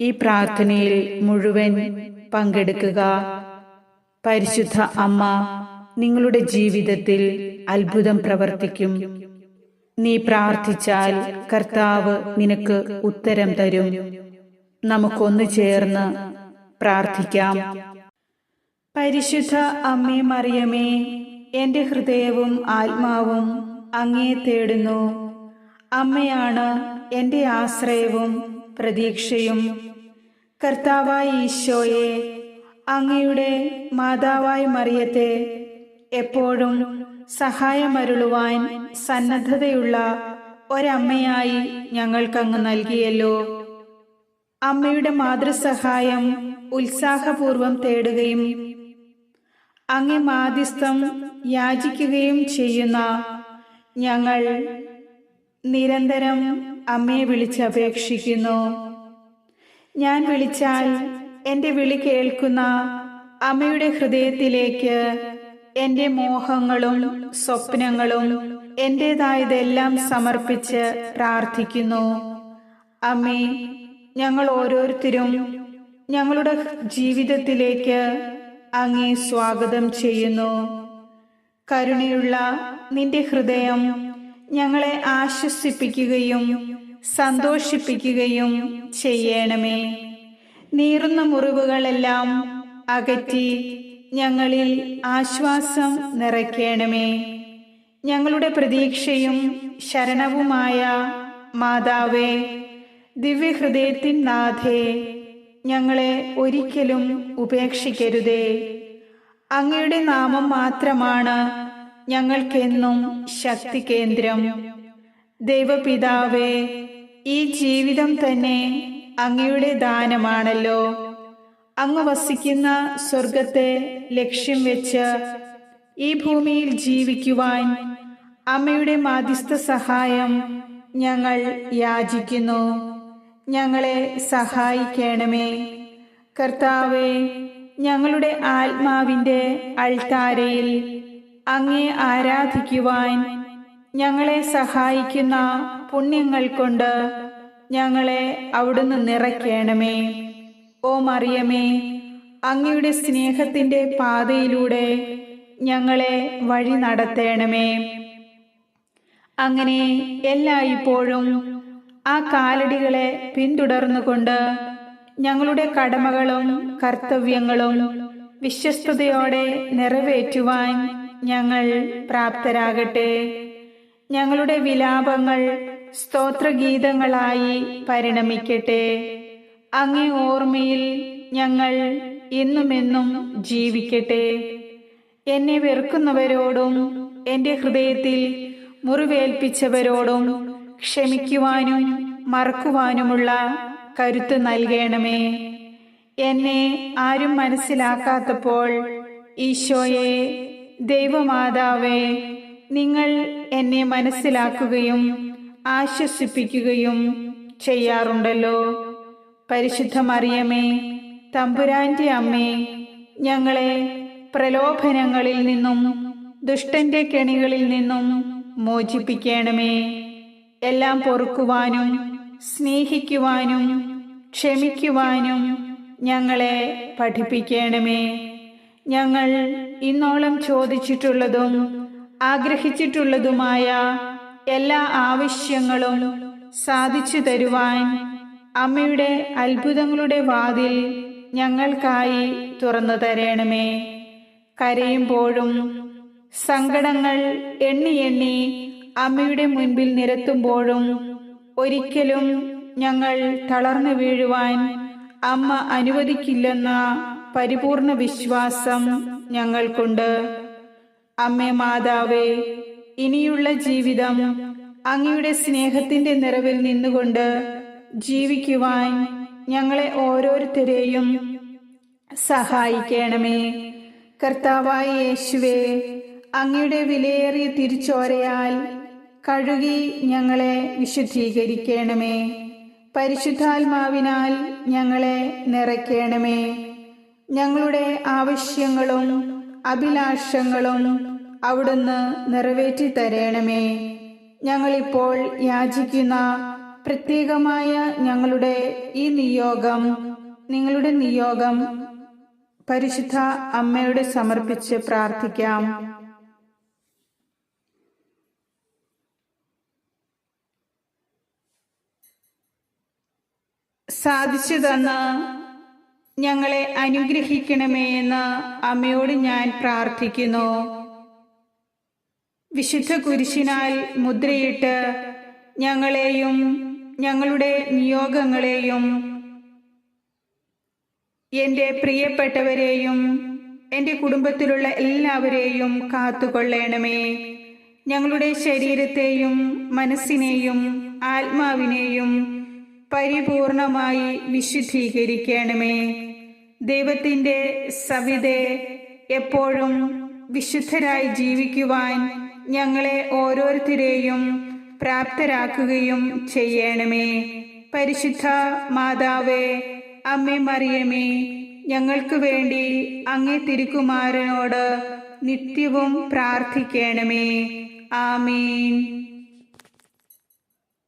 ഈ പ്രാർത്ഥനയിൽ മുഴുവൻ പങ്കെടുക്കുക. പരിശുദ്ധ അമ്മ നിങ്ങളുടെ ജീവിതത്തിൽ അത്ഭുതം പ്രവർത്തിക്കും. നീ പ്രാർത്ഥിച്ചാൽ കർത്താവ് നിനക്ക് ഉത്തരം തരും. നമുക്കൊന്ന് ചേർന്ന് പ്രാർത്ഥിക്കാം. പരിശുദ്ധ അമ്മേ മറിയമേ എന്റെ ഹൃദയവും ആത്മാവും അങ്ങേ തേടുന്നു. അമ്മയാണ് എന്റെ ആശ്രയവും പ്രതീക്ഷയും. കർത്താവായ ഈശോയെ അങ്ങയുടെ മാതാവായി മറിയത്തെ എപ്പോഴും സഹായമരുളുവാൻ സന്നദ്ധതയുള്ള ഒരമ്മയായി ഞങ്ങൾക്കങ്ങ് നൽകിയല്ലോ. അമ്മയുടെ മാതൃസഹായം ഉത്സാഹപൂർവം തേടുകയും അങ്ങേ മാധ്യസ്ഥം യാചിക്കുകയും ചെയ്യുന്ന ഞങ്ങൾ നിരന്തരം അമ്മയെ വിളിച്ചപേക്ഷിക്കുന്നു ഞാൻ വിളിച്ചാൽ എന്റെ വിളി കേൾക്കുന്ന അമ്മയുടെ ഹൃദയത്തിലേക്ക് എന്റെ മോഹങ്ങളും സ്വപ്നങ്ങളും എന്റെതായതെല്ലാം സമർപ്പിച്ച് പ്രാർത്ഥിക്കുന്നു. അമ്മേ ഞങ്ങൾ ഓരോരുത്തരും ഞങ്ങളുടെ ജീവിതത്തിലേക്ക് അങ്ങേ സ്വാഗതം ചെയ്യുന്നു. കരുണയുള്ള നിന്റെ ഹൃദയം ഞങ്ങളെ ആശ്വസിപ്പിക്കുകയും സന്തോഷിപ്പിക്കുകയും ചെയ്യണമേ. നീറുന്ന മുറിവുകളെല്ലാം അകറ്റി ഞങ്ങളിൽ ആശ്വാസം നിറയ്ക്കണമേ. ഞങ്ങളുടെ പ്രതീക്ഷയും ശരണവുമായ മാതാവേ ദിവ്യഹൃദയത്തിൻ നാഥേ ഞങ്ങളെ ഒരിക്കലും ഉപേക്ഷിക്കരുതേ. അങ്ങയുടെ നാമം മാത്രമാണ് ഞങ്ങൾക്കെന്നും ശക്തി കേന്ദ്രം. ദൈവപിതാവേ ഈ ജീവിതം തന്നെ അങ്ങയുടെ ദാനമാണല്ലോ. അങ്ങ് വസിക്കുന്ന സ്വർഗത്തെ ലക്ഷ്യം വെച്ച് ഈ ഭൂമിയിൽ ജീവിക്കുവാൻ അമ്മയുടെ മാധ്യസ്ഥ സഹായം ഞങ്ങൾ യാചിക്കുന്നു. ഞങ്ങളെ സഹായിക്കണമേ. കർത്താവെ ഞങ്ങളുടെ ആത്മാവിന്റെ അൾത്താരയിൽ അങ്ങേ ആരാധിക്കുവാൻ ഞങ്ങളെ സഹായിക്കുന്ന പുണ്യങ്ങൾ കൊണ്ട് ഞങ്ങളെ അവിടുന്ന് നിറയ്ക്കണമേ. ഓ മറിയമേ അങ്ങയുടെ സ്നേഹത്തിന്റെ പാതയിലൂടെ ഞങ്ങളെ വഴി നടത്തേണമേ. അങ്ങനെ എല്ലായ്പ്പോഴും ആ കാലടികളെ പിന്തുടർന്നുകൊണ്ട് ഞങ്ങളുടെ കടമകളും കർത്തവ്യങ്ങളും വിശ്വസ്തയോടെ നിറവേറ്റുവാൻ ഞങ്ങൾ പ്രാപ്തരാകട്ടെ. ഞങ്ങളുടെ വിലാപങ്ങൾ സ്തോത്രഗീതങ്ങളായി പരിണമിക്കട്ടെ. അങ്ങേ ഓർമ്മയിൽ ഞങ്ങൾ എന്നുമെന്നും ജീവിക്കട്ടെ. എന്നെ വെറുക്കുന്നവരോടും എന്റെ ഹൃദയത്തിൽ മുറിവേൽപ്പിച്ചവരോടും ക്ഷമിക്കുവാനും മറക്കുവാനുമുള്ള കരുത്ത് നൽകണമേ. എന്നെ ആരും മനസ്സിലാക്കാത്തപ്പോൾ ഈശോയെ ദൈവമാതാവേ നിങ്ങൾ എന്നെ മനസ്സിലാക്കുകയും ആശ്വസിപ്പിക്കുകയും ചെയ്യാറുണ്ടല്ലോ. പരിശുദ്ധ മറിയമേ തമ്പുരാന്റെ അമ്മേ ഞങ്ങളെ പ്രലോഭനങ്ങളിൽ നിന്നും ദുഷ്ടന്റെ കെണികളിൽ നിന്നും മോചിപ്പിക്കണമേ. എല്ലാം പൊറുക്കുവാനും സ്നേഹിക്കുവാനും ക്ഷമിക്കുവാനും ഞങ്ങളെ പഠിപ്പിക്കണമേ. ഞങ്ങൾ ഇന്നോളം ചോദിച്ചിട്ടുള്ളതും ആഗ്രഹിച്ചിട്ടുള്ളതുമായ എല്ലാ ആവശ്യങ്ങളും സാധിച്ചു തരുവാൻ അമ്മയുടെ അത്ഭുതങ്ങളുടെ വാതിൽ ഞങ്ങൾക്കായി തുറന്നു തരണമേ. കരയുമ്പോഴും സങ്കടങ്ങൾ എണ്ണി എണ്ണി അമ്മയുടെ മുൻപിൽ നിരത്തുമ്പോഴും ഒരിക്കലും ഞങ്ങൾ തളർന്നു വീഴുവാൻ അമ്മ അനുവദിക്കില്ലെന്ന പരിപൂർണ വിശ്വാസം ഞങ്ങൾക്കുണ്ട്. അമ്മേ മാതാവേ ഇനിയുള്ള ജീവിതം അങ്ങയുടെ സ്നേഹത്തിന്റെ നിറവിൽ നിന്നുകൊണ്ട് ജീവിക്കുവാൻ ഞങ്ങളെ ഓരോരുത്തരെയും സഹായിക്കണമേ. കർത്താവായ യേശുവേ അങ്ങയുടെ വിലയേറിയ തിരിച്ചോരയാൽ കഴുകി ഞങ്ങളെ വിശുദ്ധീകരിക്കണമേ. പരിശുദ്ധാത്മാവിനാൽ ഞങ്ങളെ നിറയ്ക്കണമേ. ഞങ്ങളുടെ ആവശ്യങ്ങളും അഭിലാഷങ്ങളും അവിടുന്ന് നിറവേറ്റി തരണമേ ഞങ്ങളിപ്പോൾ യാചിക്കുന്ന പ്രത്യേകമായ ഞങ്ങളുടെ ഈ നിയോഗം നിങ്ങളുടെ നിയോഗം പരിശുദ്ധ അമ്മയുടെ സമർപ്പിച്ച് പ്രാർത്ഥിക്കാം. സാധിച്ചു തന്ന് ഞങ്ങളെ അനുഗ്രഹിക്കണമേ എന്ന് അമ്മയോട് ഞാൻ പ്രാർത്ഥിക്കുന്നു. വിശുദ്ധ കുരിശിനാൽ മുദ്രയിട്ട് ഞങ്ങളെയും ഞങ്ങളുടെ നിയോഗങ്ങളെയും എന്റെ പ്രിയപ്പെട്ടവരെയും എന്റെ കുടുംബത്തിലുള്ള എല്ലാവരെയും കാത്തുകൊള്ളണമേ. ഞങ്ങളുടെ ശരീരത്തെയും മനസ്സിനെയും ആത്മാവിനെയും പരിപൂർണമായി വിശുദ്ധീകരിക്കണമേ. ദൈവത്തിന്റെ സവിതെ എപ്പോഴും വിശുദ്ധരായി ജീവിക്കുവാൻ ഞങ്ങളെ ഓരോരുത്തരെയും പ്രാപ്തരാക്കുകയും ചെയ്യണമേ. പരിശുദ്ധ മാതാവേ അമ്മേ മറിയമേ ഞങ്ങൾക്ക് വേണ്ടി അങ്ങേ തിരുക്കുമാരനോട് നിത്യവും പ്രാർത്ഥിക്കണമേ. ആമീൻ.